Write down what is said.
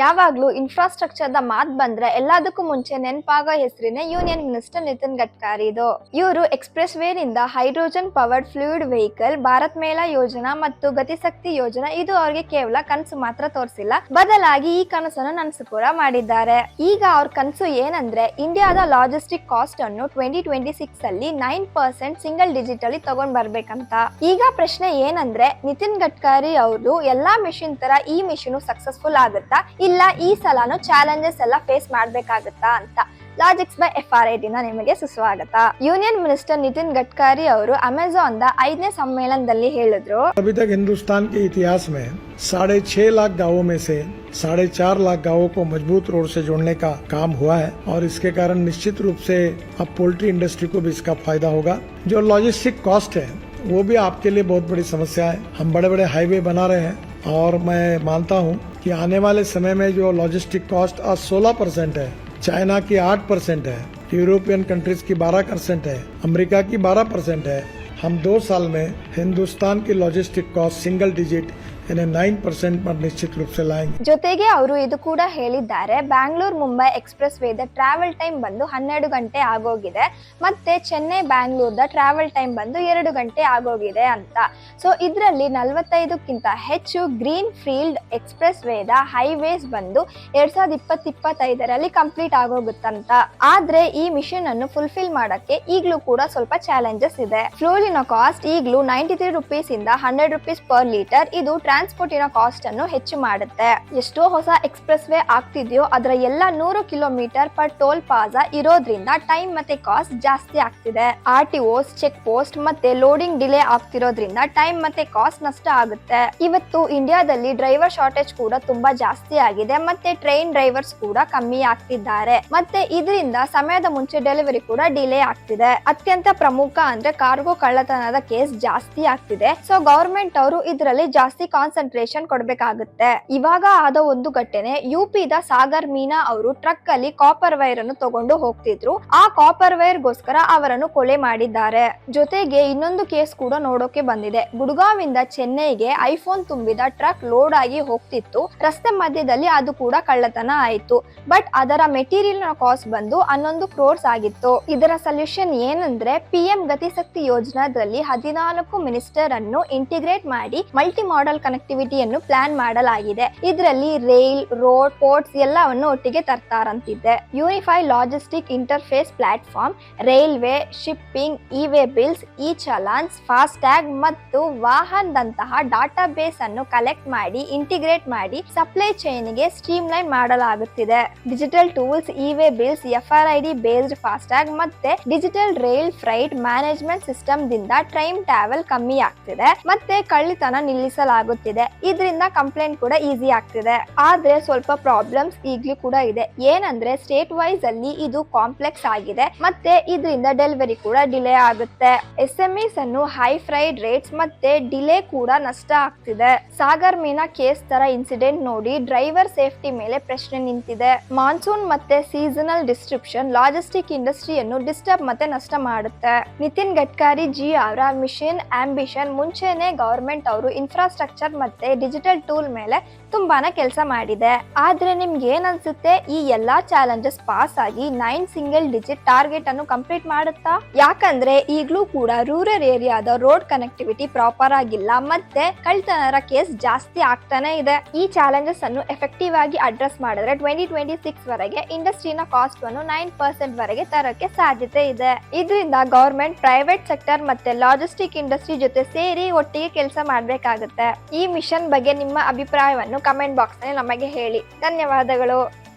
ಯಾವಾಗ್ಲೂ infrastructure the ಮಾತ್ ಬಂದ್ರೆ ಎಲ್ಲದಕ್ಕೂ ಮುಂಚೆ ನೆನಪಾಗೋ ಹೆಸರಿನೇ ಯೂನಿಯನ್ ಮಿನಿಸ್ಟರ್ ನಿತಿನ್ ಗಡ್ಕರಿದು ಇವರು ಎಕ್ಸ್ಪ್ರೆಸ್ ವೇ ನಿಂದ hydrogen powered fluid vehicle Bharatmala ಯೋಜನಾ ಮತ್ತು ಗತಿಶಕ್ತಿ ಯೋಜನಾ ಇದು ಅವ್ರಿಗೆ ಕೇವಲ ಕನಸು ಮಾತ್ರ ತೋರಿಸಿಲ್ಲ. ಬದಲಾಗಿ ಈ ಕನಸನ್ನು ನನಸು ಕೂಡ ಮಾಡಿದ್ದಾರೆ. ಈಗ ಅವ್ರ ಕನಸು ಏನಂದ್ರೆ ಇಂಡಿಯಾದ ಲಾಜಿಸ್ಟಿಕ್ ಕಾಸ್ಟ್ ಅನ್ನು ಟ್ವೆಂಟಿ ಟ್ವೆಂಟಿ ಸಿಕ್ಸ್ ಅಲ್ಲಿ ನೈನ್ ಪರ್ಸೆಂಟ್ ಸಿಂಗಲ್ ಡಿಜಿಟ್ ಅಲ್ಲಿ ತಗೊಂಡ್ ಬರ್ಬೇಕಂತ. ಈಗ ಪ್ರಶ್ನೆ ಏನಂದ್ರೆ ನಿತಿನ್ ಗಡ್ಕರಿ ಅವರು ಎಲ್ಲಾ ಮಿಷಿನ್ ತರ ಈ ಮಿಷಿನ್ ಸಕ್ಸಸ್ಫುಲ್ ಆಗುತ್ತಾ? ಇಲ್ಲ ಈ ಸಲನು ಚಾಲೆಂಜಸ್ ಎಲ್ಲ ಫೇಸ್ ಮಾಡ್ಬೇಕಾಗುತ್ತಾ ಅಂತ ಲಾಜಿಕ್ಸ್ ಬೈ ಎಫ್ ಆರ್ ಐಟಿನ ನಿಮಗೆ ಸುಸ್ವಾಗತ ಯೂನಿಯನ್ ಮಿನಿಸ್ಟರ್ ನಿತಿನ್ ಗಡ್ಕರಿ ಅವರು ಅಮೆಝಾನ್ ದ ಐದನೇ ಸಮ್ಮೇಳನದಲ್ಲಿ ಹೇಳಿದ್ರು अभी तक हिंदुस्तान के इतिहास में साढ़े छह लाख गांवों में से साढ़े चार लाख गांवों को मजबूत रोड से जोड़ने का काम हुआ है और इसके कारण निश्चित रूप से अब पोल्ट्री इंडस्ट्री को भी इसका फायदा होगा जो लॉजिस्टिक कॉस्ट है वो भी आपके लिए बहुत बड़ी समस्या है हम बड़े बड़े हाईवे बना रहे हैं और मैं मानता हूँ कि आने वाले समय में जो लॉजिस्टिक कॉस्ट आज 16 परसेंट है, चाइना की आठ परसेंट है, यूरोपियन कंट्रीज़ की 12 परसेंट है, अमेरिका की 12 परसेंट है, हम दो साल में हिंदुस्तान की लॉजिस्टिक कॉस्ट सिंगल डिजिट ಜೊತೆಗೆ ಅವರು ಇದು ಕೂಡ ಹೇಳಿದ್ದಾರೆ ಬ್ಯಾಂಗ್ಳೂರ್ ಮುಂಬೈ ಎಕ್ಸ್ಪ್ರೆಸ್ ವೇದ ಟ್ರಾವೆಲ್ ಟೈಮ್ ಬಂದು ಹನ್ನೆರಡು ಗಂಟೆ ಆಗೋಗಿದೆ ಮತ್ತೆ ಚೆನ್ನೈ ಬ್ಯಾಂಗ್ಳೂರ್ದ ಟ್ರಾವೆಲ್ ಟೈಮ್ ಬಂದು ಎರಡು ಗಂಟೆ ಆಗೋಗಿದೆ ಅಂತ. ಸೊ ಇದರಲ್ಲಿ ನಲವತ್ತೈದಕ್ಕಿಂತ ಹೆಚ್ಚು ಗ್ರೀನ್ ಫೀಲ್ಡ್ ಎಕ್ಸ್ಪ್ರೆಸ್ ವೇದ ಹೈವೇಸ್ ಬಂದು ಎರಡ್ ಸಾವಿರದ ಇಪ್ಪತ್ ಇಪ್ಪತ್ತೈದರಲ್ಲಿ ಕಂಪ್ಲೀಟ್ ಆಗೋಗುತ್ತಂತ. ಆದ್ರೆ ಈ ಮಿಷನ್ ಅನ್ನು ಫುಲ್ಫಿಲ್ ಮಾಡಕ್ಕೆ ಈಗಲೂ ಕೂಡ ಸ್ವಲ್ಪ ಚಾಲೆಂಜಸ್ ಇದೆ. ಫ್ಲೋಲಿನ ಕಾಸ್ಟ್ ಈಗಲೂ ನೈಂಟಿ ತ್ರೀ ರುಪೀಸ್ ಇಂದ ಹಂಡ್ರೆಡ್ ರುಪೀಸ್ ಪರ್ ಲೀಟರ್ ಇದು ಟ್ರಾನ್ಸ್ ಟ್ರಾನ್ಸ್ಪೋರ್ಟಿನ ಕಾಸ್ಟ್ ಅನ್ನು ಹೆಚ್ಚು ಮಾಡುತ್ತೆ. ಎಷ್ಟೋ ಹೊಸ ಎಕ್ಸ್ಪ್ರೆಸ್ ವೇ ಆಗ್ತಿದೆಯೋ, ಅದರ ಎಲ್ಲ ನೂರು ಕಿಲೋಮೀಟರ್ ಪರ್ ಟೋಲ್ ಪಾಸ ಇರೋದ್ರಿಂದ ಟೈಮ್ ಮತ್ತೆ ಕಾಸ್ಟ್ ಜಾಸ್ತಿ ಆಗ್ತಿದೆ. R T O's check post ಮತ್ತೆ ಲೋಡಿಂಗ್ ಡಿಲೇ ಆಗ್ತಿರೋದ್ರಿಂದ ಟೈಮ್ ಮತ್ತೆ ಕಾಸ್ಟ್ ನಷ್ಟ ಆಗುತ್ತೆ. ಇವತ್ತು ಇಂಡಿಯಾದಲ್ಲಿ ಡ್ರೈವರ್ ಶಾರ್ಟೇಜ್ ಕೂಡ ತುಂಬಾ ಜಾಸ್ತಿ ಆಗಿದೆ, ಮತ್ತೆ ಟ್ರೈನ್ ಡ್ರೈವರ್ಸ್ ಕೂಡ ಕಮ್ಮಿ ಆಗ್ತಿದ್ದಾರೆ. ಮತ್ತೆ ಇದರಿಂದ ಸಮಯದ ಮುಂಚೆ ಡೆಲಿವರಿ ಕೂಡ ಡಿಲೇ ಆಗ್ತಿದೆ. ಅತ್ಯಂತ ಪ್ರಮುಖ ಅಂದ್ರೆ ಕಾರ್ಗೋ ಕಳ್ಳತನದ ಕೇಸ್ ಜಾಸ್ತಿ ಆಗ್ತಿದೆ. ಸೊ ಗವರ್ಮೆಂಟ್ ಅವರು ಇದರಲ್ಲಿ ಜಾಸ್ತಿ ಕಾನ್ಸಂಟ್ರೇಷನ್ ಕೊಡಬೇಕಾಗುತ್ತೆ. ಇವಾಗ ಆದ ಒಂದು ಘಟನೆ ಯು ದ ಸಾಗರ್ ಮೀನಾ ಅವರು ಟ್ರಕ್ ಅಲ್ಲಿ ಕಾಪರ್ ವೈರ್ ಅನ್ನು ತಗೊಂಡು ಹೋಗ್ತಿದ್ರು. ಆ ಕಾಪರ್ ವೈರ್ ಗೋಸ್ಕರ ಅವರನ್ನು ಕೊಲೆ ಮಾಡಿದ್ದಾರೆ. ಜೊತೆಗೆ ಇನ್ನೊಂದು ಕೇಸ್ ಕೂಡ ನೋಡೋಕೆ ಬಂದಿದೆ. ಗುಡ್ಗಾವಿಂದ ಚೆನ್ನೈಗೆ ಐಫೋನ್ ತುಂಬಿದ ಟ್ರಕ್ ಲೋಡ್ ಆಗಿ ಹೋಗ್ತಿತ್ತು. ರಸ್ತೆ ಮಧ್ಯದಲ್ಲಿ ಅದು ಕೂಡ ಕಳ್ಳತನ ಆಯ್ತು. ಬಟ್ ಅದರ ಮೆಟೀರಿಯಲ್ನ ಕಾಸ್ಟ್ ಬಂದು ಹನ್ನೊಂದು ಕ್ರೋರ್ಸ್ ಆಗಿತ್ತು. ಇದರ ಸೊಲ್ಯೂಷನ್ ಏನಂದ್ರೆ ಪಿ ಎಂ ಗತಿಶಕ್ತಿ ಯೋಜನಾದಲ್ಲಿ ಹದಿನಾಲ್ಕು ಮಿನಿಸ್ಟರ್ ಅನ್ನು ಇಂಟಿಗ್ರೇಟ್ ಮಾಡಿ ಮಲ್ಟಿ ಮಾಡೆಲ್ ಕನೆಕ್ಟಿವಿಟಿಯನ್ನು ಪ್ಲಾನ್ ಮಾಡಲಾಗಿದೆ. ಇದರಲ್ಲಿ ರೈಲ್ ರೋಡ್ ಪೋರ್ಟ್ಸ್ ಎಲ್ಲವನ್ನು ಒಟ್ಟಿಗೆ ತರ್ತಾರಂತಿದೆ. Unify logistic interface platform railway shipping e-way bills e challans FASTag ಮತ್ತು ವಾಹನದಂತಹ ಡಾಟಾ ಬೇಸ್ ಅನ್ನು ಕಲೆಕ್ಟ್ ಮಾಡಿ ಇಂಟಿಗ್ರೇಟ್ ಮಾಡಿ ಸಪ್ಲೈ ಚೈನ್ಗೆ ಸ್ಟ್ರೀಮ್ ಲೈನ್ ಮಾಡಲಾಗುತ್ತಿದೆ. Digital tools e-way bills F R I D based FASTag ಮತ್ತೆ digital rail freight management system ದಿಂದ train travel ಕಮ್ಮಿ ಆಗ್ತಿದೆ ಮತ್ತೆ ಕಳ್ಳಿತನ ನಿಲ್ಲಿಸಲಾಗುತ್ತಿದೆ. ಇದರಿಂದ ಕಂಪ್ಲೇಂಟ್ ಕೂಡ ಈಸಿ ಆಗ್ತಿದೆ. ಆದ್ರೆ ಸ್ವಲ್ಪ ಪ್ರಾಬ್ಲಮ್ಸ್ ಈಗ್ಲೂ ಕೂಡ ಇದೆ. ಏನಂದ್ರೆ ಸ್ಟೇಟ್ ವೈಸ್ ಅಲ್ಲಿ ಇದು ಕಾಂಪ್ಲೆಕ್ಸ್ ಆಗಿದೆ. ಮತ್ತೆ ಇದರಿಂದ ಡೆಲಿವರಿ ಕೂಡ ಡಿಲೇ ಆಗುತ್ತೆ. ಎಸ್ ಎಂ ಇಸ್ ಅನ್ನು ಹೈ ಫ್ರೈಡ್ ರೇಟ್ಸ್ ಮತ್ತೆ ಡಿಲೇ ಕೂಡ ನಷ್ಟ ಆಗ್ತಿದೆ. ಸಾಗರ್ ಮೀನಾ ಕೇಸ್ ತರ ಇನ್ಸಿಡೆಂಟ್ ನೋಡಿ ಡ್ರೈವರ್ ಸೇಫ್ಟಿ ಮೇಲೆ ಪ್ರಶ್ನೆ ನಿಂತಿದೆ. ಮಾನ್ಸೂನ್ ಮತ್ತೆ ಸೀಸನಲ್ ಡಿಸ್ಟ್ರಿಪ್ಷನ್ ಲಾಜಿಸ್ಟಿಕ್ ಇಂಡಸ್ಟ್ರಿಯನ್ನು ಡಿಸ್ಟರ್ಬ್ ಮತ್ತೆ ನಷ್ಟ ಮಾಡುತ್ತೆ. ನಿತಿನ್ ಗಡ್ಕರಿ ಜಿ ಅವರ ಮಿಷನ್ ಆಂಬಿಷನ್ ಮುಂಚೆನೆ ಗವರ್ಮೆಂಟ್ ಅವರು ಇನ್ಫ್ರಾಸ್ಟ್ರಕ್ಚರ್ ಮತ್ತೆ ಡಿಜಿಟಲ್ ಟೂಲ್ ಮೇಲೆ ತುಂಬಾನೇ ಕೆಲಸ ಮಾಡಿದೆ. ಆದ್ರೆ ನಿಮ್ಗೆ ಅನ್ಸುತ್ತೆ? ಈ ಎಲ್ಲಾ ಚಾಲೆಂಜಸ್ ಪಾಸ್ ಆಗಿ ನೈನ್ ಸಿಂಗಲ್ ಡಿಜಿಟ್ ಟಾರ್ಗೆಟ್ ಅನ್ನು ಕಂಪ್ಲೀಟ್ ಮಾಡುತ್ತಾ? ಯಾಕಂದ್ರೆ ಈಗಲೂ ಕೂಡ ರೂರಲ್ ಏರಿಯಾದ ರೋಡ್ ಕನೆಕ್ಟಿವಿಟಿ ಪ್ರಾಪರ್ ಆಗಿಲ್ಲ. ಮತ್ತೆ ಕಳ್ತನರ ಕೇಸ್ ಜಾಸ್ತಿ ಆಗ್ತಾನೆ ಇದೆ. ಈ ಚಾಲೆಂಜಸ್ ಅನ್ನು ಎಫೆಕ್ಟಿವ್ ಆಗಿ ಅಡ್ರೆಸ್ ಮಾಡಿದ್ರೆ ಟ್ವೆಂಟಿ ಟ್ವೆಂಟಿ ಸಿಕ್ಸ್ ವರೆಗೆ ಇಂಡಸ್ಟ್ರಿನ ಕಾಸ್ಟ್ ಅನ್ನು ನೈನ್ ಪರ್ಸೆಂಟ್ ವರೆಗೆ ತರಕ್ಕೆ ಸಾಧ್ಯತೆ ಇದೆ. ಇದರಿಂದ ಗವರ್ಮೆಂಟ್ ಪ್ರೈವೇಟ್ ಸೆಕ್ಟರ್ ಮತ್ತೆ ಲಾಜಿಸ್ಟಿಕ್ ಇಂಡಸ್ಟ್ರಿ ಜೊತೆ ಸೇರಿ ಒಟ್ಟಿಗೆ ಕೆಲಸ ಮಾಡಬೇಕಾಗುತ್ತೆ. ಈ ಮಿಷನ್ ಬಗ್ಗೆ ನಿಮ್ಮ ಅಭಿಪ್ರಾಯವನ್ನು ಕಮೆಂಟ್ ಬಾಕ್ಸ್ನಲ್ಲಿ ನಮಗೆ ಹೇಳಿ. ಧನ್ಯವಾದಗಳು.